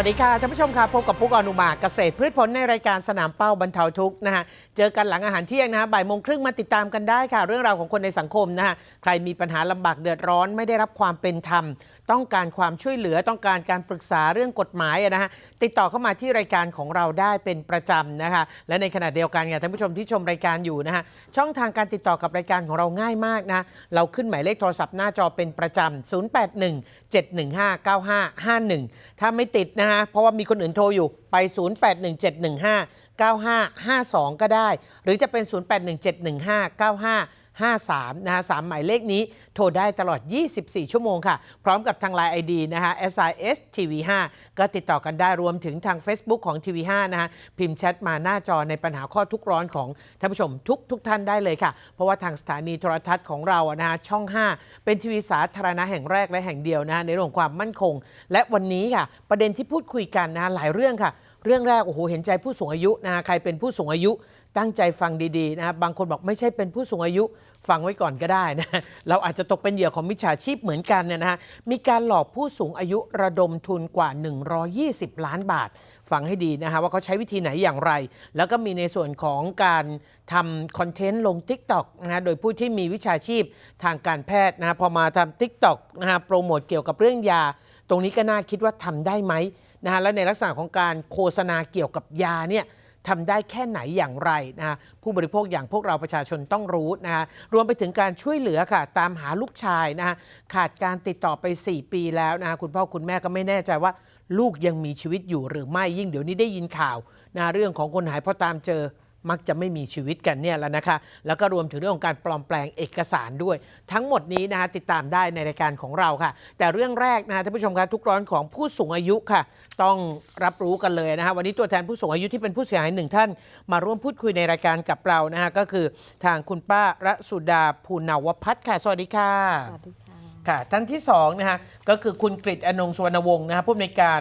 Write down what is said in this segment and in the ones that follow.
วัสดีค่ะท่านผู้ชมค่ะพบกับปุ๊กอนุมาเกษตรพืชผลในรายการสนามเป้าบรรเทาทุกข์นะฮะเจอกันหลังอาหารเที่ยงนะฮะบ่ายโมงครึ่งมาติดตามกันได้ค่ะ เรื่องราวของคนในสังคมนะฮะใครมีปัญหาลำบากเดือดร้อนไม่ได้รับความเป็นธรรม ต้องการความช่วยเหลือต้องการการปรึกษาเรื่องกฎหมายนะฮะติดต่อเข้ามาที่รายการของเราได้เป็นประจำนะคะ และในขณะเดียวกันค่ะท่านผู้ชมที่ชมรายการอยู่นะฮะช่องทางการติดต่อกับรายการของเราง่ายมากนะเราขึ้นหมายเลขโทรศัพท์หน้าจอเป็นประจำ081 715 9551 ถ้าไม่ติดนะฮะเพราะว่ามีคนอื่นโทรอยู่ไป 081715 9552 ก็ได้ หรือจะเป็น 081715 95 53นะฮะสามหมายเลขนี้โทรได้ตลอด 24 ชั่วโมงค่ะ พร้อมกับทาง Line ID นะคะ SIS TV5 ก็ติดต่อกันได้รวมถึงทาง Facebook ของ TV5 นะฮะพิมพ์แชทมาหน้าจอในปัญหาข้อทุกข์ร้อนของท่านผู้ชมทุกทุกท่านได้เลยค่ะ เพราะว่าทางสถานีโทรทัศน์ของเราอะนะฮะช่อง 5 เป็นทีวีสาธารณะแห่งแรกและแห่งเดียวนะฮะในเรื่องความมั่นคง และวันนี้ค่ะ ประเด็นที่พูดคุยกันนะะหลายเรื่องค่ะ เรื่องแรกโอ้โหเห็นใจผู้สูงอายุนะะใครเป็นผู้สูงอายุตั้งใจฟังดีๆนะบางคนบอกไม่ใช่เป็นผู้สูงอายุ ฟังไว้ก่อนก็ได้นะ เราอาจจะตกเป็นเหยื่อของมิจฉาชีพเหมือนกันเนี่ยนะฮะ มีการหลอกผู้สูงอายุระดมทุนกว่า 120 ล้านบาท ฟังให้ดีนะฮะว่าเขาใช้วิธีไหนอย่างไร แล้วก็มีในส่วนของการทำคอนเทนต์ลง Tik t o อกนะะโดยผู้ที่มีวิชาชีพทางการแพทย์นะฮะพอมาทำ Tik t o อกนะฮะโปรโมทเกี่ยวกับเรื่องยา ตรงนี้ก็น่าคิดว่าทำได้ไหมนะฮะและในลักษณะของการโฆษณาเกี่ยวกับยาเนี่ย ทำได้แค่ไหนอย่างไรนะผู้บริโภคอย่างพวกเราประชาชนต้องรู้นะฮะรวมไปถึงการช่วยเหลือค่ะ ตามหาลูกชายนะฮะขาดการติดต่อไป 4 ปีแล้วนะฮะคุณพ่อคุณแม่ก็ไม่แน่ใจว่าลูกยังมีชีวิตอยู่หรือไม่ยิ่งเดี๋ยวนี้ได้ยินข่าวนะเรื่องของคนหายพอตามเจอ มักจะไม่มีชีวิตกันเนี่ยแหล้วนะคะ แล้วก็รวมถึงเรื่องของการปลอมแปลงเอกสารด้วย ทั้งหมดนี้นะคะติดตามได้ในรายการของเราค่ะ แต่เรื่องแรกนะคะท่านผู้ชมคะทุกร้อนของผู้สูงอายุค่ะ ต้องรับรู้กันเลยนะคะวันนี้ตัวแทนผู้สูงอายุที่เป็นผู้เสียหายหนึ่งท่าน มาร่วมพูดคุยในรายการกับเรานะคะก็คือทางคุณป้าระสุดาภูนาวพัฒน์ค่ะสวัสดีค่ะสวัสดีค่ะค่ะท่านที่สองนะคะก็คือคุณกฤษอนงสุวรรณวงศ์นะคะผู้อำนวยการ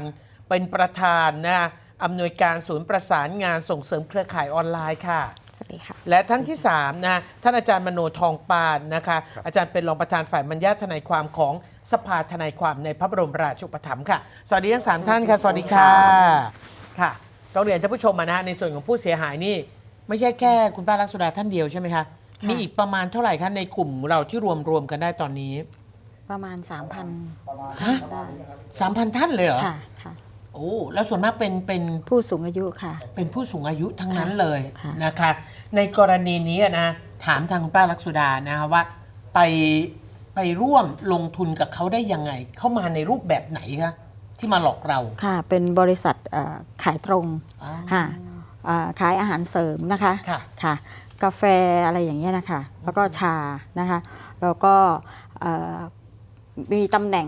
เป็นประธานนะคะ อำนวยการศูนย์ประสานงานส่งเสริมเครือข่ายออนไลน์ค่ะ สวัสดีค่ะ และท่านที่3นะฮะท่านอาจารย์มโนทองปานนะคะ อาจารย์เป็นรองประธานฝ่ายบรรยาทนายความของสภาทนายความในพระบรมราชูปถัมภ์ค่ะ สวัสดีทั้งสามท่านค่ะ สวัสดีค่ะ ค่ะ ต้องเรียนท่านผู้ชมมานะฮะในส่วนของผู้เสียหายนี่ ไม่ใช่แค่คุณป้าลักษณดาท่านเดียวใช่ไหมคะ มีอีกประมาณเท่าไหร่คะในกลุ่มเราที่รวมรวมกันได้ตอนนี้ประมาณ 3,000ฮะได้สามพันท่านเลยเหรอ ค่ะค่ะ โอ้แล้วส่วนมากเป็นเป็นผู้สูงอายุค่ะ เป็นผู้สูงอายุทั้งนั้นเลยค่ะนะคะ ในกรณีนี้นะถามทางคุณป้าลักษดานะคะว่าไปไปร่วมลงทุนกับเขาได้ยังไง เข้ามาในรูปแบบไหนคะที่มาหลอกเราค่ะ เป็นบริษัทเอ่อขายตรงอ๋อค่ะเอ่อขายอาหารเสริมนะคะค่ะค่ะ กาแฟอะไรอย่างเงี้ยนะคะ แล้วก็ชานะคะ แล้วก็เอ่อมีตำแหน่ง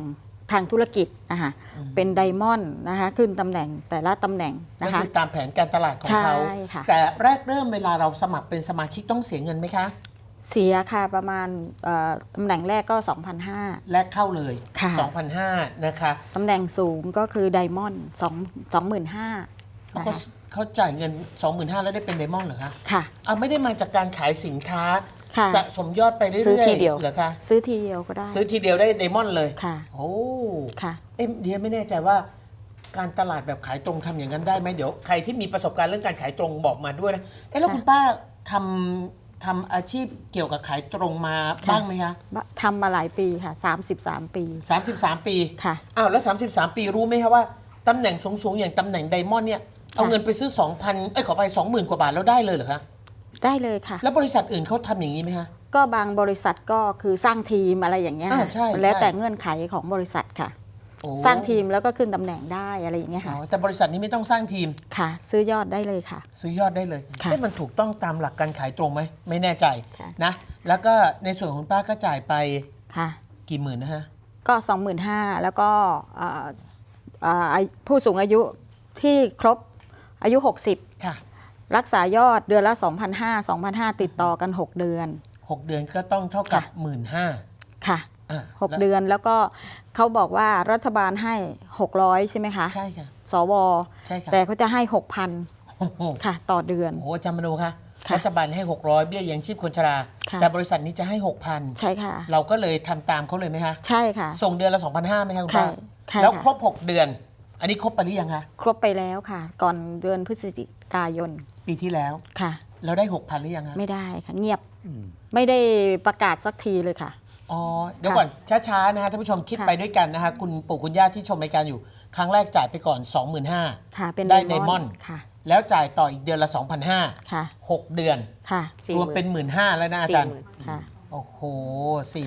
ทางธุรกิจนะคะเป็นไดมอนด์นะคะขึ้นตำแหน่งแต่ละตำแหน่งก็นะคะ คือตามแผนการตลาดของใช่เขาค่ะ แต่แรกเริ่มเวลาเราสมัครเป็นสมาชิกต้องเสียเงินไหมคะ เสียค่ะประมาณเอ่อตำแหน่งแรกก็ 2,500 แรกเข้าเลยค่ะ 2,500นะคะตำแหน่งสูงก็คือไดมอนด์สองสองหมื่นห้าแล้วเขาเขาจ่ายเงิน 25,000แล้วได้เป็นไดมอนด์เหรอคะค่ะ อ่าไม่ได้มาจากการขายสินค้า ค่ะ สะสมยอดไปเรื่อยๆซื้อทีเดียว เหรอคะซื้อทีเดียวก็ได้ซื้อทีเดียวได้ไดมอนด์เลย ค่ะ โอ้ค่ะ เอ๊ะเดียไม่แน่ใจว่า การตลาดแบบขายตรงทำอย่างนั้นได้ไหมเดี๋ยวใครที่มีประสบการณ์เรื่องการขายตรงบอกมาด้วยนะเอ๊ะแล้วค่ะคุณป้าทำทำอาชีพเกี่ยวกับขายตรงมาค่ะ บ้างไหมคะทำมาหลายปีค่ะ 33 ปี 33 ปีค่ะ อ้าวแล้ว 33 ปีรู้ไหมคะว่าตำแหน่งสูงๆอย่างตำแหน่งไดมอนด์เนี่ยเอาเงินไปซื้อ2,000เอ้ยขอไป20,000 กว่าบาทแล้วได้เลยเหรอคะ ได้เลยค่ะ แล้วบริษัทอื่นเขาทำอย่างนี้ไหมฮะก็บางบริษัทก็คือสร้างทีมอะไรอย่างเงี้ยอ่าค่ะใช่ แล้วใช่แต่เงื่อนไขของบริษัทค่ะ โอ้สร้างทีมแล้วก็ขึ้นตำแหน่งได้อะไรอย่างเงี้ยอ๋ค่ะอแต่บริษัทนี้ไม่ต้องสร้างทีมค่ะ ซื้อยอดได้เลยค่ะ ซื้อยอดได้เลยค่ะเอ๊ะมันถูกต้องตามหลักการขายตรงไหม ไม่แน่ใจค่ะ นะ แล้วก็ในส่วนของคุณป้าก็จ่ายไปค่ะ กี่หมื่นนะฮะ ก็ 25,000แล้วก็เอ่อเอ่อผู้สูงอายุที่ครบอายุ 60ค่ะ รักษายอดเดือนละ 2,500 2,500 ติดต่อกัน 6 เดือน6เดือนก็ต้องเท่ากับค่ะหมื่นห้าค่ะอะ 6 เดือนแล้วก็เขาบอกว่ารัฐบาลให้ 600 ใช่ไหมคะ ใช่ค่ะ สว ใช่ค่ะแต่เขาจะให้ 6,000 โอ้โหค่ะ ต่อเดือน โอ้โหอาจารย์มโนคะค่ะรัฐบาลให้ 600 เบี้ยยังชีพคนชรา ค่ะ แต่บริษัทนี้จะให้ใช่ค่ะ6,000เราก็เลยทำตามเขาเลยไหมคะใช่ค่ะ ส่งเดือนละ2,500ไหมคะคุณป้าใช่ใช่แล้วค่ะ ครบ 6 เดือน อันนี้ครบไปหรือยังคะ ครบไปแล้วค่ะ ก่อนเดือนพฤศจิ กายนปีที่แล้ว ค่ะเราได้6,000หรือยังคะไม่ได้ค่ะเงียบไม่ได้ประกาศสักทีเลยค่ะ อ๋อ เดี๋ยวค่ะก่อน ช้า ๆ นะฮะท่านผู้ชมคิดค่ะไปด้วยกันนะคะคุณปู่คุณย่าที่ชมรายการอยู่ ครั้งแรกจ่ายไปก่อน 25,000ค่ะเป็นได้ไดมอน Diamond ด์ค่ะ แล้วจ่ายต่ออีกเดือนละ 2,500ค่ะ6เดือนค่ะสี่รวมหมื่นเป็น 15,000แล้วนะอาจารย์สี่หมื่นค่ะโอ้โห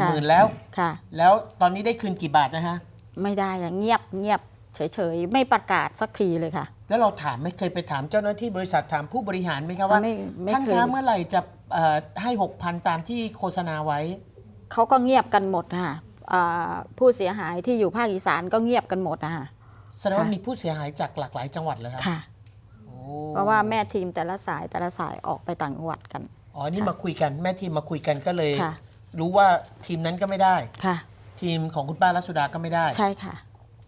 ค่ะ40,000แล้วค่ะ แล้วตอนนี้ได้คืนกี่บาทนะฮะ ไม่ได้อะเงียบเงียบเฉยๆ ไม่ประกาศสักทีเลยค่ะ แล้วเราถามไม่เคยไปถามเจ้าหน้าที่บริษัทถามผู้บริหารไหมครับว่าไม่ไม่ท่านเคย คะเมื่อไหร่จะเอ่อให้6,000ตามที่โฆษณาไว้ เขาก็เงียบกันหมดค่ะอ่าผู้เสียหายที่อยู่ภาคอีสานก็เงียบกันหมดนะคะ แสดงว่าค่ะ มีผู้เสียหายจากหลากหลายจังหวัดเลยครับค่ะ โอ้เพราะว่าแม่ทีมแต่ละสายแต่ละสายออกไปต่างจังหวัดกัน อ๋อนี่มาคุยกันแม่ทีมมาคุยกันก็เลย ค่ะ รู้ว่าทีมนั้นก็ไม่ได้ ค่ะ ทีมของคุณป้ารัศดาก็ไม่ได้ใช่ค่ะ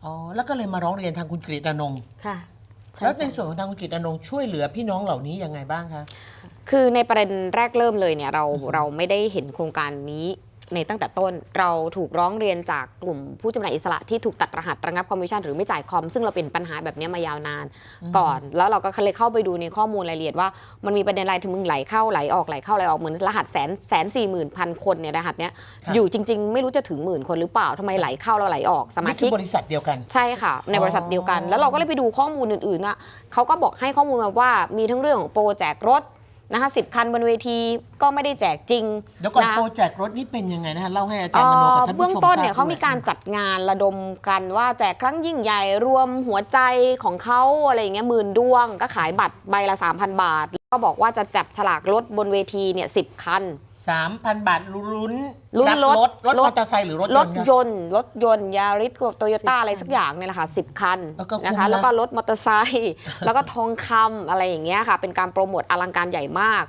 อ๋อแล้วก็เลยมาร้องเรียนทางคุณกฤษอนงค์ค่ะ ใช่แล้วในค่ะ ส่วนของทางคุณกฤษอนงค์ช่วยเหลือพี่น้องเหล่านี้ยังไงบ้างคะ คือในประเด็นแรกเริ่มเลยเนี่ยเราเราไม่ได้เห็นโครงการนี้ ในตั้งแต่ต้นเราถูกร้องเรียนจากกลุ่มผู้จำหน่ายอิสระที่ถูกตัดรหัสระงับคอมมิชชั่นหรือไม่จ่ายคอม ซึ่งเราเป็นปัญหาแบบนี้มายาวนานก่อน แล้วเราก็เลยเข้าไปดูในข้อมูลรายละเอียดว่ามันมีประเด็นอะไรถึงมึงไหลเข้าไหลออกไหลเข้าไหลออกเหมือนรหัสแสนแสนสี่หมื่นพันคนเนี่ยรหัสเนี้ยครับอยู่จริง ๆ ไม่รู้จะถึงหมื่นคนหรือเปล่าทำไมไหลเข้าแล้วไหลออกสมานี่คืชิอกบริษัทเดียวกันใช่ค่ะ ในบริษัทเดียวกัน แล้วเราก็เลยไปดูข้อมูลอื่นๆว่าเขาก็บอกให้ข้อมูลมาว่ามีทั้งเรื่องของโปรแจกรถ นะคะสิบคันบนเวทีก็ไม่ได้แจกจริงเดี๋ยวก่อนนะโปรแจกรถนี่เป็นยังไงนะฮะเล่าให้อาจารย์มโนกับท่านผู้ชมเบื้องต้นเนี่ยทราบเขามีด้วยการจัดงานระดมกันว่าแจกครั้งยิ่งใหญ่รวมหัวใจของเขาอะไรอย่างเงี้ยหมื่นดวงก็ขายบัตรใบละ 3,000 บาทแล้ว ก็บอกว่าจะจับฉลากรถบนเวทีเนี่ยสิคัน สามพันบาทลุ้นลุ้นรับรถรถรถรมถอเตอร์ไซค์หรือรถรยถนต์ครับยนต์รถยนต์ยาริสโตโยต้าอะไรสักอย่างเนี่ยแหละค่ะสิคันเออก็คุ้มนะคะนะแล้วก็รถมอเตอร์ไซค์แล้วก็ทองคำอะไรอย่างเงี้ยค่ะ เป็นการโปรโมทอลังการใหญ่มาก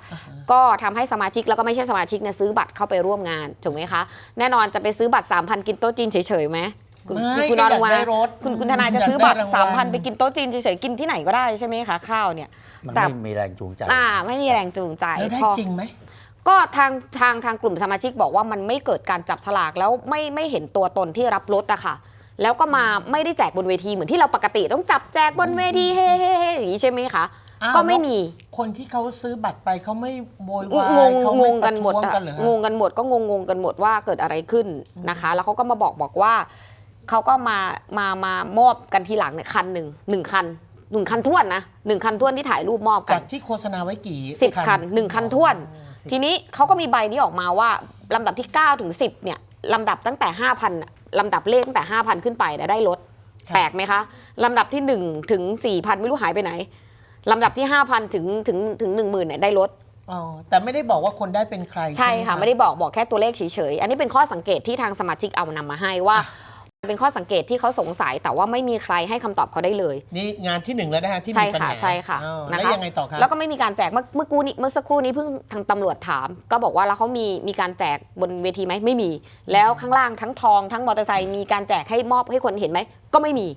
ก็ทำให้สมาชิกแล้วก็ไม่ใช่สมาชิกเนี่ยซื้อบัตรเข้าไปร่วมงานถูกไหมคะ แน่นอนจะไปซื้อบัตร 3,000 กินโต๊ะจีนเฉยๆไหม คุณไม่คุณก็นอนอยากลงมาได้รถคุณคุณทนายจะซื้อบัตรอยากได้รางวัล3,000ไปกินโต๊ะจีนเฉยๆกินที่ไหนก็ได้ใช่ไหมคะข้าวเนี่ย มันแต่ ไม่มีแรงจูงใจ อ่าไม่มีแรงจูงใจแล้วได้พอ จริงไหม ก็ทางทางทางกลุ่มสมาชิกบอกว่ามันไม่เกิดการจับฉลากแล้วไม่ไม่เห็นตัวตนที่รับรถอะค่ะ แล้วก็มาไม่ได้แจกบนเวทีเหมือนที่เราปกติต้องจับแจกบนเวทีเฮ้เฮ้เฮ้อย่างนี้ใช่ไหมคะอ้าว ก็ไม่มีคนที่เขาซื้อบัตรไปเขาไม่โวยวงายงเขางไม่งปกัระนหมดท้วงอะกันเหรอฮะงงกันหมดก็งงงกันหมดว่าเกิดอะไรขึ้นนะคะ แล้วเขาก็มาบอกบอกว่า เขาก็มามามามอบกันทีหลังเนี่ยคันหนึ่งหนึ่งคันหนึ่งคันท้วนนะหนึ่งคันท้วนที่ถ่ายรูปมอบกัจานกที่โฆษณาไว้กี่สิบคันหนึ่งคันท้วน อ๋อสิบทีนี้เขาก็มีใบนี้ออกมาว่า ลำดับที่ 9 ถึง 10 เนี่ย ลำดับตั้งแต่ 5,000น่ะลำดับเลขตั้งแต่ 5,000 ขึ้นไปเนี่ยได้ลดค่ะแปลกไหมคะ ลำดับที่ 1 ถึง 4,000 ไม่รู้หายไปไหน ลำดับที่ 5,000 ถึงถึงถึง10,000เนี่ยได้ลด อ๋อแต่ไม่ได้บอกว่าคนได้เป็นใครใช่หค่ะ ไม่ได้บอกบอกแค่ตัวเลขเฉยๆ อันนี้เป็นข้อสังเกตที่ทางสมาชิกเอานำมาให้ว่า เป็นข้อสังเกตที่เขาสงสัยแต่ว่าไม่มีใครให้คำตอบเขาได้เลย นี่งานที่หนึ่งแล้วนะฮะที่ใช่มีปัญค่ะหาใช่ค่ะอ๋อนะแล้วคะยังไงต่อครับ แล้วก็ไม่มีการแจกเมื่อเมื่อกู้นี้เมื่อสักครู่นี้เพิ่งทางตำรวจถาม ก็บอกว่าแล้วเขามีมีการแจกบนเวทีไหมไม่มี แล้วข้างล่างทั้งทองทั้งมอเตอร์ไซค์มีการแจกให้มอบให้คนเห็นไหมก็ไม่มี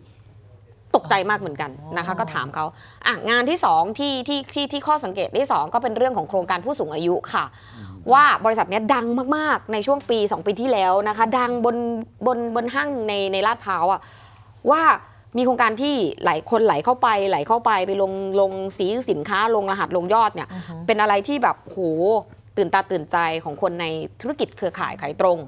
ตกใจมากเหมือนกันนะคะ ก็ถามเขาอะงานที่สองที่ที่ที่ที่ข้อสังเกตที่สองก็เป็นเรื่องของโครงการผู้สูงอายุค่ะ ว่าบริษัทเนี้ยดังมากๆในช่วงปี 2 ปีที่แล้วนะคะ ดังบนบนบนห้างในในลาดพร้าวอะว่ามีโครงการที่หลายคนไหลเข้าไปไหลเข้าไปไปลงลงสีสินค้าลงรหัสลงยอดเนี่ย เป็นอะไรที่แบบโหตื่นตาตื่นใจของคนในธุรกิจเครือข่ายขายตรง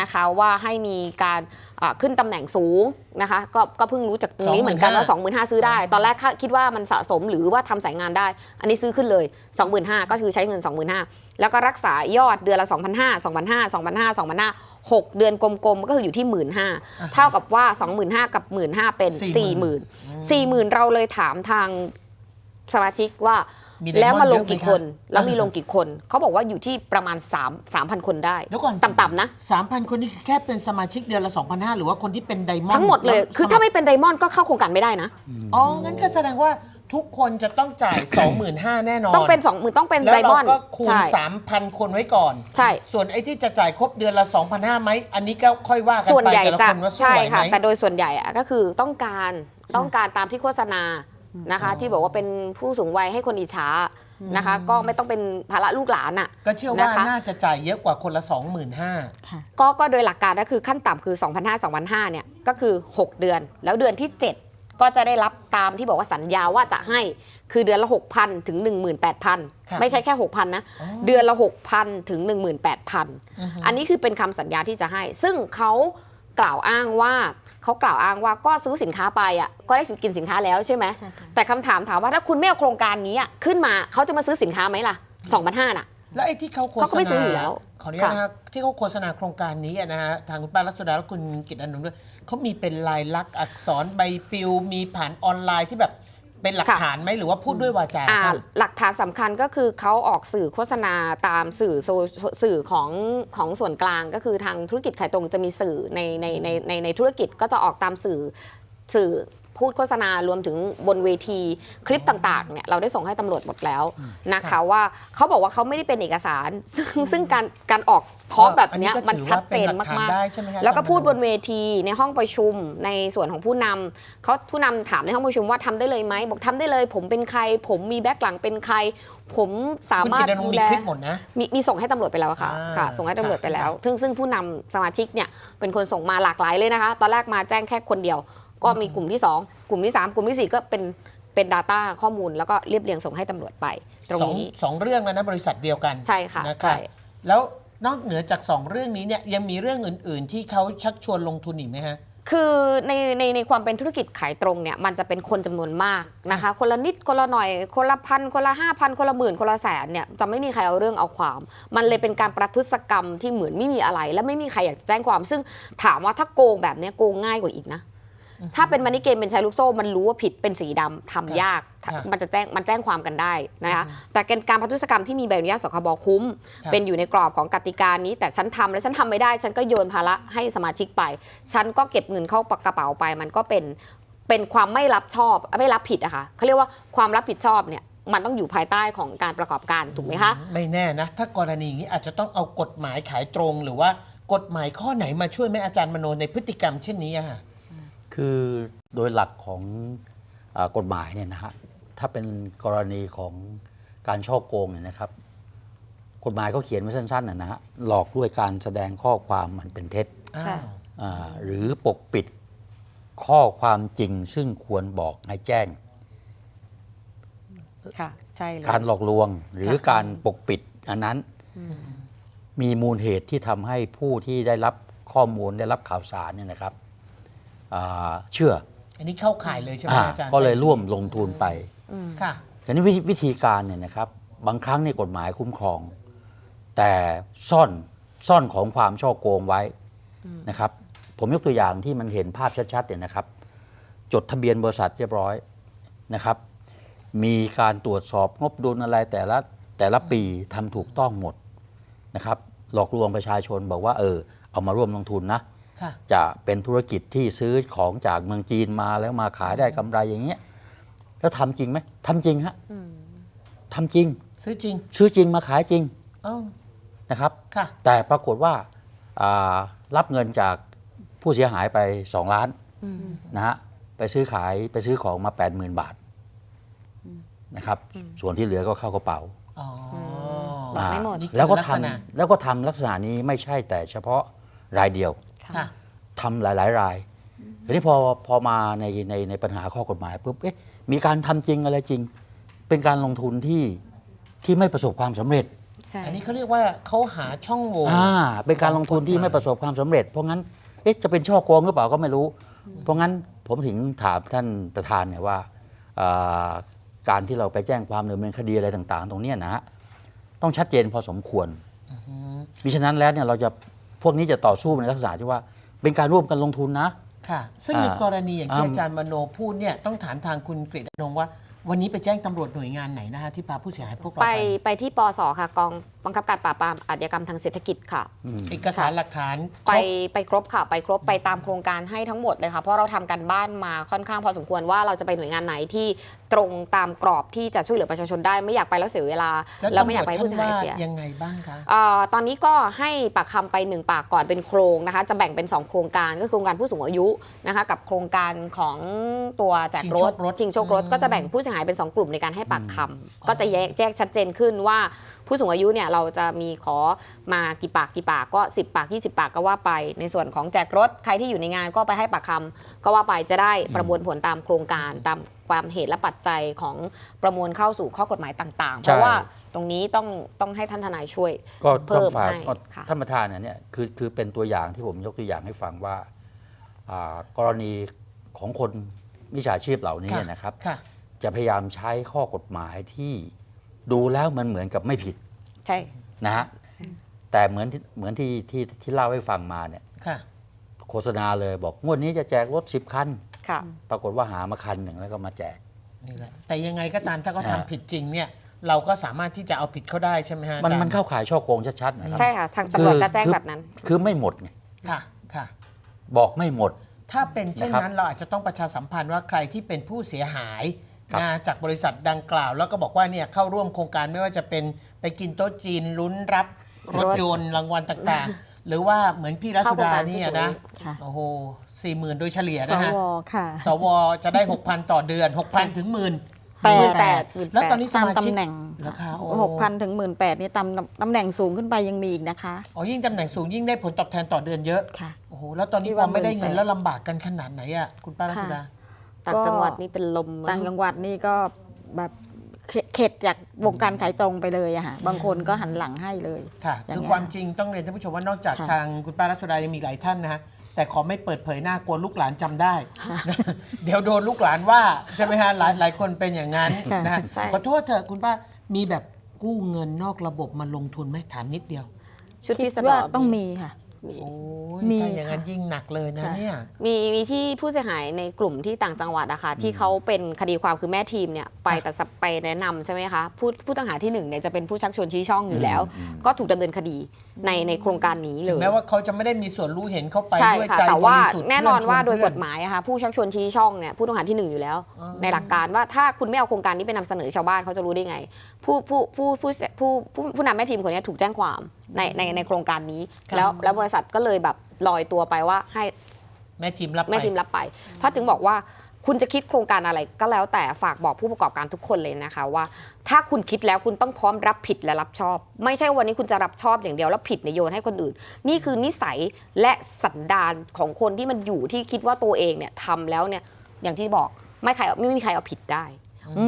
นะคะว่าให้มีการอ่าขึ้นตำแหน่งสูงนะคะก็ก็เพิ่งรู้จากตรงนี้เหมือนกันว่า 25,000 ซื้อได้ ตอนแรกคิดว่ามันสะสมหรือว่าทำสายงานได้ อันนี้ซื้อขึ้นเลย 25,000 ก็คือใช้เงิน 25,000 แล้วก็รักษายอดเดือนละ 2,500 2,500 2,500 2,500 6 เดือนกลมๆ ก็คืออยู่ที่ 15,000เท่ากับว่า 25,000 กับ 15,000 เป็น 40,000 40,000 เราเลยถามทางสมาชิกว่า มี Diamond แล้วมาลงเยอะไหมกี่คะคนแล้วมีลงกี่คน เขาบอกว่าอยู่ที่ประมาณ3 3,000 คนได้เดี๋ยวก่อน ต่ำๆนะสามพันคนนี่คือแค่เป็นสมาชิกเดือนละ 2,500 หรือว่าคนที่เป็นไดมอนด์ทั้งหมดเลย คือถ้าไม่เป็นไดมอนด์ก็เข้าโครงการไม่ได้นะ อ๋อ งั้นก็แสดงว่าทุกคนจะต้องจ่าย 25,000แน่นอนต้องเป็น2 0,000ต้องเป็นแล้วไดมเราอนด์ก็คูณ ใช่ 3,000 คนไว้ก่อน ใช่ ส่วนไอ้ที่จะจ่ายครบเดือนละ2,500ไหม อันนี้ก็ค่อยว่ากันส่วนไปใหญ่แต่ละจะคนว่าสู้ใช่ไหวไหค่ะมแต่โดยส่วนใหญ่อะก็คือต้องการต้องการตามที่โฆษณา นะคะ ที่บอกว่าเป็นผู้สูงวัยให้คนอิจฉานะคะ ก็ไม่ต้องเป็นภาระลูกหลานอะก็เชื่อว่านะคะน่าจะจ่ายเยอะกว่าคนละ 25,000ค่ะก็ก็โดยหลักการก็คือขั้นต่ำคือ 2,500 2,500เนี่ยก็คือ 6 เดือน แล้วเดือนที่ 7 ก็จะได้รับตามที่บอกว่าสัญญาว่าจะให้คือเดือนละ 6,000 ถึง 18,000 ไม่ใช่แค่ 6,000 นะ เดือนละ 6,000 ถึง 18,000 อันนี้คือเป็นคำสัญญาที่จะให้ ซึ่งเขากล่าวอ้างว่า เขากล่าวอ้างว่าก็ซื้อสินค้าไปอะก็ได้กินสินค้าแล้วใช่ไหมใช่ค่ะแต่คำถามถามว่าถ้าคุณไม่เอาโครงการนี้อะขึ้นมาเขาจะมาซื้อสินค้าไหมล่ะ2,500น่ะแล้วไอ้ที่เขาโฆษณาเขาก็ไม่ซื้ออยู่แล้วขออนุญาตค่ะนะครับที่เขาโฆษณาโครงการนี้อะนะฮะทางคุณป้ารัศดาและคุณกิตอนุด้วยเขามีเป็นลายลักษณ์อักษรใบปลิวมีผ่านออนไลน์ที่แบบ เป็นหลักค่ะฐานไหมหรือว่าพูดด้วยวาจาอ่าครับ หลักฐานสำคัญก็คือเขาออกสื่อโฆษณาตามสื่อโซสื่อของของส่วนกลางก็คือทางธุรกิจขายตรงจะมีสื่อในในในในในธุรกิจก็จะออกตามสื่อสื่อ พูดโฆษณารวมถึงบนเวทีคลิปต่างๆเนี่ยเราได้ส่งให้ตำรวจหมดแล้วนะคะว่าเขาบอกว่าเขาไม่ได้เป็นเอกสาร ซึ่งซึ่งการการออกท้องแบบเนี้ยอันนี้ก็มันถือชัดว่าเป็เจนนหลักฐานมากได้ใช่ไหมคะๆแล้วก็อาจารย์พูดมโนบนเวทีในห้องประชุมในส่วนของผู้นำเขาผู้นำถามในห้องประชุมว่าทำได้เลยไหมบอกทำได้เลย ผมเป็นใคร ผมมีแบ็คหลังเป็นใคร ผมสาคุณมารกิถตอนุดูมีแลคลิปหมดนะมีมีส่งให้ตำรวจไปแล้วค่ะอ่าค่ะ ส่งให้ตำรวจไปแล้วค่ะซึ่งซึ่งผู้นำสมาชิกเนี่ยเป็นคนส่งมาหลากหลายเลยนะคะ ตอนแรกมาแจ้งแค่คนเดียว ก็มีกลุ่มที่ 2 กลุ่มที่ 3 กลุ่มทีสี่ 4 ก็เป็นเป็น Data ข้อมูลแล้วก็เรียบเรียงส่งให้ตำรวจไป ตรงสองนี้สองเรื่องแล้วนะบริษัทเดียวกันใช่ค่ะนะใช่แล้วนอกเหนือจากสองเรื่องนี้เนี่ยยังมีเรื่องอื่น ๆ ที่เขาชักชวนลงทุนอีกไหมฮะ คือในในในความเป็นธุรกิจขายตรงเนี่ยมันจะเป็นคนจำนวนมากนะคะ คนละนิดคนละหน่อย คนละพันคนละห้าพันคนละหมื่นคนละแสนเนี่ยจะไม่มีใครเอาเรื่องเอาความ มันเลยเป็นการประทุษกรรมที่เหมือนไม่มีอะไร และไม่มีใครอยากจะแจ้งความ ซึ่งถามว่าถ้าโกงแบบเนี้ยโกงง่ายกว่าอีกนะ ถ้าเป็นมันนี่เกมเป็นชายลูกโซ่มันรู้ว่าผิดเป็นสีดำทำยากครับมันจะแจ้งมันแจ้งความกันได้นะคะแต่เป็นการพัทุษกรรมที่มีใบอนุญาตสคบคุ้มครับเป็นอยู่ในกรอบของกติกานี้ แต่ฉันทำแล้วฉันทำไม่ได้ ฉันก็โยนภาระให้สมาชิกไป ฉันก็เก็บเงินเข้ากระเป๋าไป มันก็เป็นเป็นความไม่รับชอบไม่รับผิดอะค่ะเขาเรียกว่าความรับผิดชอบเนี่ยมันต้องอยู่ภายใต้ของการประกอบการถูกไหมคะ ไม่แน่นะ ถ้ากรณีอย่างนี้อาจจะต้องเอากฎหมายขายตรงหรือว่ากฎหมายข้อไหนมาช่วยแม่อาจารย์มโนในพฤติกรรมเช่นนี้อะค่ะ คือโดยหลักของอากฎหมายเนี่ยนะฮะถ้าเป็นกรณีของการช่อโกงเนี่ยนะครับ กฎหมายเขาเขียนไว้สั้นๆนะนะฮะหลอกด้วยการแสดงข้อความมันเป็นเท็จค่ะอ่าหรือปกปิดข้อความจริงซึ่งควรบอกให้แจ้ง ค่ะ ใช่เลย การหลอกลวงหรือการปกปิดอันนั้นมีมูลเหตุที่ทำให้ผู้ที่ได้รับข้อมูลได้รับข่าวสารเนี่ยนะครับอ่า เชื่ออันนี้เข้าข่ายเลยใช่ไหมอ่าอาจารย์ก็เลยร่วมลงทุนไปค่ะทีนี้วิวิธีการเนี่ยนะครับบางครั้งในยกฎหมายคุ้มครอง แต่ซ่อนซ่อนของความช่อโกงไว้นะครับ ผมยกตัวอย่างที่มันเห็นภาพชัดๆเนี่ยนะครับ จดทะเบียนบริษัทเรียบร้อยนะครับ มีการตรวจสอบงบดุลอะไรแต่ละแต่ละปีทำถูกต้องหมดนะครับ หลอกลวงประชาชนบอกว่าเออเอามาร่วมลงทุนนะค่ะ จะเป็นธุรกิจที่ซื้อของจากเมืองจีนมาแล้วมาขายได้กำไรอย่างเงี้ยแล้วทำจริงไหมทำจริงฮะทำจริง ซื้อจริง ซื้อจริงมาขายจริงเอ้านะครับค่ะแต่ปรากฏว่าอ่ารับเงินจากผู้เสียหายไป 2 ล้านนะฮะไปซื้อขายไปซื้อของมา 80,000 บาทนะครับ ส่วนที่เหลือก็เข้ากระเป๋าอ๋อบอกไม่หมดนี่คือแล้วก็ลัทษณะำแล้วก็ทำลักษณะนี้ไม่ใช่แต่เฉพาะรายเดียว ค่ะ ทำหลาย ๆ รายทีนี้พอพอมาในในในปัญหาข้อกฎหมายปุ๊บเอ๊ะมีการทำจริงอะไรจริง เป็นการลงทุนที่ที่ไม่ประสบความสำเร็จ ใช่ อันนี้เขาเรียกว่าเขาหาช่องโหว่ อ่าเป็นการลงทุนที่ไม่ประสบความสำเร็จ เพราะงั้นเอ๊ะจะเป็นช่อโกงหรือเปล่าก็ไม่รู้ เพราะงั้นผมถึงถามท่านประธานเนี่ยว่าอ่าการที่เราไปแจ้งความดำเนินคดีอะไรต่าง ๆ ตรงเนี้ยนะฮะต้องชัดเจนพอสมควรมิฉะนั้นแล้วเนี่ยเราจะ พวกนี้จะต่อสู้ในลักษณะที่ว่า เป็นการร่วมกันลงทุนนะ ค่ะ ซึ่งอ่าในกรณีอย่างที่อ่า อาจารย์มโนพูดเนี่ยต้องถามทางคุณกฤษณงค์ว่า วันนี้ไปแจ้งตำรวจหน่วยงานไหนนะฮะที่พาผู้เสียหายพวกเราไป ไปไปที่ปสค่ะกอง บังคับการปราบปรามอาชญากรรมทางเศรษฐกิจค่ะ เอกสารหลักฐานคไปรบ ไปครบค่ะ ไปครบไปตามโครงการให้ทั้งหมดเลยค่ะ เพราะเราทำกันบ้านมาค่อนข้างพอสมควรว่าเราจะไปหน่วยงานไหนที่ตรงตามกรอบที่จะช่วยเหลือประชาชนได้ไม่อยากไปแล้วเสียเวลา แล้วไม่อยากไปให้ผู้เสียหายเสียยังไงบ้างคะ เอ่อตอนนี้ก็ให้ปากคำไปหนึ่งปากก่อนเป็นโครงนะคะ จะแบ่งเป็น 2 โครงการก็คือโครงการผู้สูงอายุนะคะกับโครงการของตัวแจกรถชิงโชครถชิงโชครถอืมก็จะแบ่งผู้เสียหายเป็น 2 กลุ่มในการให้ปากคำก็จะแยกแยกชัดเจนขึ้นว่าผู้สูงอายุเนี่ยเราจะมีขอมากี่ปากกี่ปากก็ 10 ปาก 20 ปากก็ว่าไป ในส่วนของแจกรถใครที่อยู่ในงานก็ไปให้ปากคำก็ว่าไปจะได้ประมวลผลตามโครงการตามความเหตุและปัจจัยของประมวลเข้าสู่ข้อกฎหมายต่าง ๆ เพราะว่าตรงนี้ต้องต้องให้ท่านทนายช่วยก็เพิ่ต้องมฝากให้ก็ค่ะท่านประธานเนี่ยเนี่ยคือคือเป็นตัวอย่างที่ผมยกตัวอย่างให้ฟังว่าอ่ากรณีของคนมิจฉาชีพเหล่านี้ค่ะนะครับค่ะจะพยายามใช้ข้อกฎหมายที่ ดูแล้วมันเหมือนกับไม่ผิดใช่นะฮะแต่เหมือนที่เหมือนที่ที่ที่เล่าให้ฟังมาเนี่ยค่ะ โฆษณาเลยบอกงวดนี้จะแจกรถ 10 คัน ค่ะ ปรากฏว่าหามาคันหนึ่งแล้วก็มาแจก นี่แหละ แต่ยังไงก็ตามถ้าเขาอ่าทำผิดจริงเนี่ย เราก็สามารถที่จะเอาผิดเขาได้ใช่ไหมฮะมันอาจารย์มันเข้าข่ายช่อโกงชัดๆนะครับใช่ค่ะ ทางตำรวจคือจะแจ้งคือแบบนั้น คือไม่หมดไงค่ะค่ะ บอกไม่หมด ถ้าเป็นเช่นนะครับ นั้นเราอาจจะต้องประชาสัมพันธ์ว่าใครที่เป็นผู้เสียหายครับ นะจากบริษัทดังกล่าว แล้วก็บอกว่าเนี่ยเข้าร่วมโครงการไม่ว่าจะเป็นไปกินโต๊ะจีนลุ้นรับรถยนต์รางวัลต่างๆ หรือว่าเหมือนพี่รัศดาเนี่ยนะค่ะโอ้โหสี่หมื่นโดยเฉลี่ยสนะฮะวค่ะสวจะได้ 6,000 ต่อเดือน 6,000 ถึงหมื่นแปดแปดหมื่นแปดแล้วตอนนี้สตามมาชิกตำแหน่งราคาหกพันถึงหมื่นแปดนี่ตามตำแหน่งสูงขึ้นไปยังมีอีกนะคะ อ๋อ ยิ่งตำแหน่งสูงยิ่งได้ผลตอบแทนต่อเดือนเยอะ ค่ะ โอ้โห แล้วตอนนี้ที่พอว่าไม่ได้เงิน18,000แล้วลำบากกันขนาดไหนอะ คุณป้ารัศดา ต่างจังหวัดนี่เป็นลมต่างจังหวัดนี่ก็แบบเขเข็ดจากวงการขายตรงไปเลยอะค่ะบางคนก็หันหลังให้เลยค่ะอย่างคือเงี้ยความจริงต้องเรียนท่านผู้ชมว่านอกจากค่ะทางคุณป้ารัชดายังมีหลายท่านนะฮะแต่ขอไม่เปิดเผยหน้ากลัวลูกหลานจำได้ เดี๋ยวโดนลูกหลานว่าใช่ไหมฮะหลายหลายคนเป็นอย่างนั้นค่ะนะฮะใช่ขอโทษเถอะคุณป้ามีแบบกู้เงินนอกระบบมาลงทุนไหมถามนิดเดียว ชุดคิที่ดสนว่าอต้องมีค่ะ โอ้ยมีถ้าอย่างนั้นค่ะ ยิ่งหนักเลยนะค่ะเนี่ย มีมีที่ผู้เสียหายในกลุ่มที่ต่างจังหวัดอะค่ะที่เขาเป็นคดีความคือแม่ทีมเนี่ยไปแต่สับไปแนะนำใช่ไหมคะผู้ผู้ต้องหาที่หนึ่งเนี่ยจะเป็นผู้ชักชวนชี้ช่องอยู่แล้ว ก็ถูกดำเนินคดีในในโครงการนี้เลถึงย แม้ว่าเขาจะไม่ได้มีส่วนรู้เห็นเข้าไปใช่ด้วยค่ะ ใจแต่บว่าริสุทธิ์แน่นอนว่าโดยเพื่กนฎหมายอะค่ะผู้ชักชวนชี้ช่องเนี่ยผู้ต้องหาที่หนึ่งอยู่แล้ว ในหลักการว่าถ้าคุณไม่เอาโครงการนี้ไปนำเสนอชาวบ้านเขาจะรู้ได้ไง ผู้ผู้ผู้ผู้ผู้ผู้ผู้นำแม่ทีมคนนี้ถูกแจ้งความในในในโครงการนี้ แล้วแล้วบริษัทก็เลยแบบลอยตัวไปว่าให้ แม่ทีมรับไป แม่ทีมรับไปเพราะถึงบอกว่า คุณจะคิดโครงการอะไรก็แล้วแต่ฝากบอกผู้ประกอบการทุกคนเลยนะคะว่า ถ้าคุณคิดแล้วคุณต้องพร้อมรับผิดและรับชอบ ไม่ใช่วันนี้คุณจะรับชอบอย่างเดียวแล้วผิดในยโยนให้คนอื่น นี่คือนิสัยและสันดานของคนที่มันอยู่ที่คิดว่าตัวเองเนี่ยทำแล้วเนี่ยอย่างที่บอกไม่ใครไม่มีใครเอาผิดได้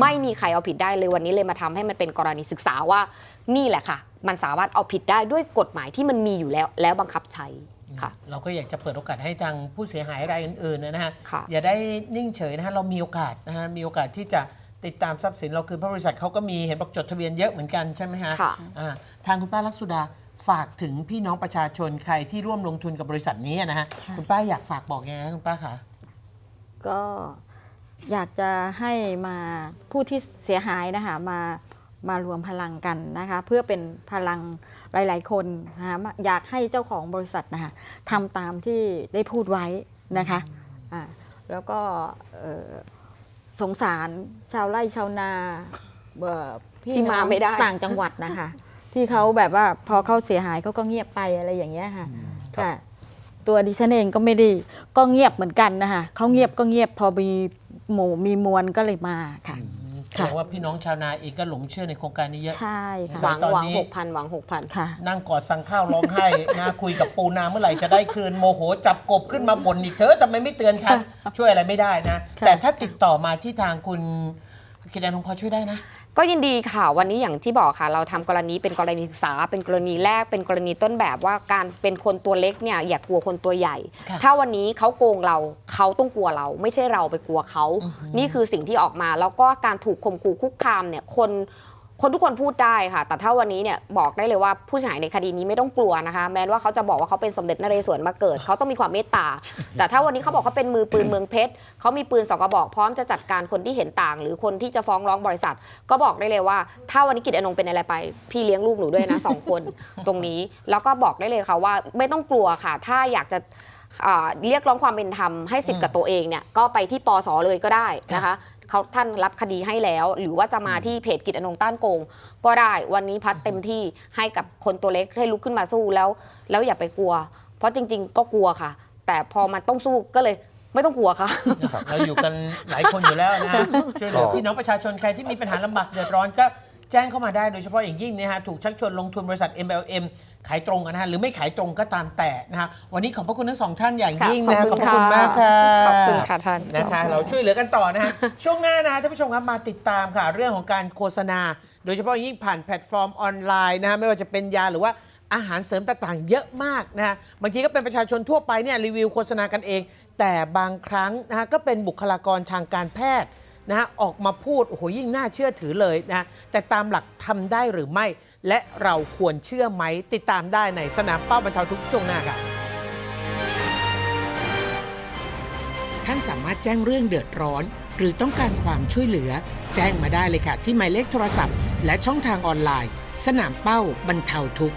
ไม่มีใครเอาผิดได้เลยวันนี้เลยมาทำให้มันเป็นกรณีศึกษาว่านี่แหละค่ะ มันสามารถเอาผิดได้ด้วยกฎหมายที่มันมีอยู่แล้วแล้วบังคับใช้ ค่ะ เราก็อยากจะเปิดโอกาสให้ทางผู้เสียหายรายอื่นๆนะฮะค่ะ อย่าได้นิ่งเฉยนะฮะเรามีโอกาสนะฮะมีโอกาสที่จะติดตามทรัพย์สินเราคือเพราะบริษัทเขาก็มีเห็นบอกจดทะเบียนเยอะเหมือนกันใช่ไหมฮะค่ะ อ่าทางคุณป้าลักษดาฝากถึงพี่น้องประชาชนใครที่ร่วมลงทุนกับบริษัทนี้นะฮะคุณป้าอยากฝากบอกยังไงฮะคุณป้าคะ ก็อยากจะให้มาผู้ที่เสียหายนะคะมามารวมพลังกันนะคะ เพื่อเป็นพลัง หลาย ๆ คนนะคะมาอยากให้เจ้าของบริษัทนะคะทำตามที่ได้พูดไว้นะคะอ่าแล้วก็เอ่อสงสารชาวไร่ชาวนาเอ่อพี่ที่มาน้องไม่ได้ต่างจังหวัดนะคะ ที่เขาแบบว่าพอเขาเสียหายเขาก็เงียบไปอะไรอย่างเงี้ยค่ะค่ะตัวดิฉันเองก็ไม่ได้ก็เงียบเหมือนกันนะคะเขาเงียบก็เงียบพอมีหมู่มีมวลก็เลยมาค่ะ แสดงว่าพี่น้องชาวนาเองก็หลงเชื่อในโครงการนี้เยอะ ใช่ค่ะ หวังตอนหวังนี้หกพันหวังหกพันค่ะ นั่งกอดสั่งข้าวร้องไห้นะคุยกับปูนาเมื่อไหร่จะได้คืนโมโหจับกบขึ้นมาบ่นอีกเธอทำไมไม่เตือนฉัน ช่วยอะไรไม่ได้นะค่ะแต่ถ้าติดต่อมาที่ทางคุณกิดานงพอช่วยได้นะ ก็ยินดีค่ะวันนี้อย่างที่บอกค่ะ เราทำกรณีเป็นกรณีศึกษา เป็นกรณีแรกเป็นกรณีต้นแบบว่าการเป็นคนตัวเล็กเนี่ยอย่ากกลัวคนตัวใหญ่ค่ะถ้าวันนี้เขาโกงเราเขาต้องกลัวเรา ไม่ใช่เราไปกลัวเขา นี่คือสิ่งที่ออกมา แล้วก็การถูกข่มขู่คุกคามเนี่ยคน คนทุกคนพูดได้ค่ะ แต่ถ้าวันนี้เนี่ยบอกได้เลยว่าผู้เสียหายในคดีนี้ไม่ต้องกลัวนะคะ แม้ว่าเขาจะบอกว่าเขาเป็นสมเด็จนเรศวรมาเกิด เขาต้องมีความเมตตา แต่ถ้าวันนี้เขาบอกเขาเป็นมือปืนเมืองเพชรเขามีปืนสองกระบอกพร้อมจะจัดการคนที่เห็นต่าง หรือคนที่จะฟ้องร้องบริษัท ก็บอกได้เลยว่า ถ้าวันนี้กิจอนงเป็นอะไรไป พี่เลี้ยงลูกหนูด้วยนะสองคนตรงนี้ แล้วก็บอกได้เลยค่ะว่าไม่ต้องกลัวค่ะ ถ้าอยากจะอ่าเรียกร้องความเป็นธรรมให้สิทธิ์กับตัวเองเนี่ยก็ไปที่ปสเลยก็ได้นะคะ เขาท่านรับคดีให้แล้ว หรือว่าจะมาที่เพจกิจอนงต้านโกง ก็ได้วันนี้พัดเต็มที่ให้กับคนตัวเล็กให้ลุกขึ้นมาสู้แล้ว แล้วอย่าไปกลัว เพราะจริง ๆ ก็กลัวค่ะ แต่พอมันต้องสู้ก็เลยไม่ต้องกลัวค่ะ เราอยู่กันหลายคนอยู่แล้วนะฮะช่วยเหลือพี่น้องประชาชนใครที่มีปัญหาลำบากเดือดร้อนก็แจ้งเข้ามาได้โดยเฉพาะอย่างยิ่งนะฮะถูกชักชวนลงทุนบริษัท MLM ขายตรงนะฮะหรือไม่ขายตรงก็ตามแต่นะฮะวันนี้ขอบพระคุณทั้งสองท่านอย่างยิ่งนะฮะขอบพระคุณมากค่ะขอบคุณค่ะท่านนะคะเราช่วยเหลือกันต่อนะฮะช่วงหน้านะฮะท่านผู้ชมครับมาติดตามค่ะ เรื่องของการโฆษณา โดยเฉพาะยิ่งผ่านแพลตฟอร์มออนไลน์นะฮะไม่ว่าจะเป็นยาหรือว่าอาหารเสริมต่างๆ เยอะมากนะฮะบางทีก็เป็นประชาชนทั่วไปเนี่ยรีวิวโฆษณากันเอง แต่บางครั้งนะฮะก็เป็นบุคลากรทางการแพทย์นะฮะออกมาพูดโอ้โหยิ่งน่าเชื่อถือเลยนะฮะแต่ตามหลักทำได้หรือไม่ และเราควรเชื่อไหมติดตามได้ในสนามเป้าบรรเทาทุกช่วงหน้าค่ะท่านสามารถแจ้งเรื่องเดือดร้อน หรือต้องการความช่วยเหลือ แจ้งมาได้เลยค่ะ ที่หมายเลขโทรศัพท์ และช่องทางออนไลน์ สนามเป้าบรรเทาทุกข์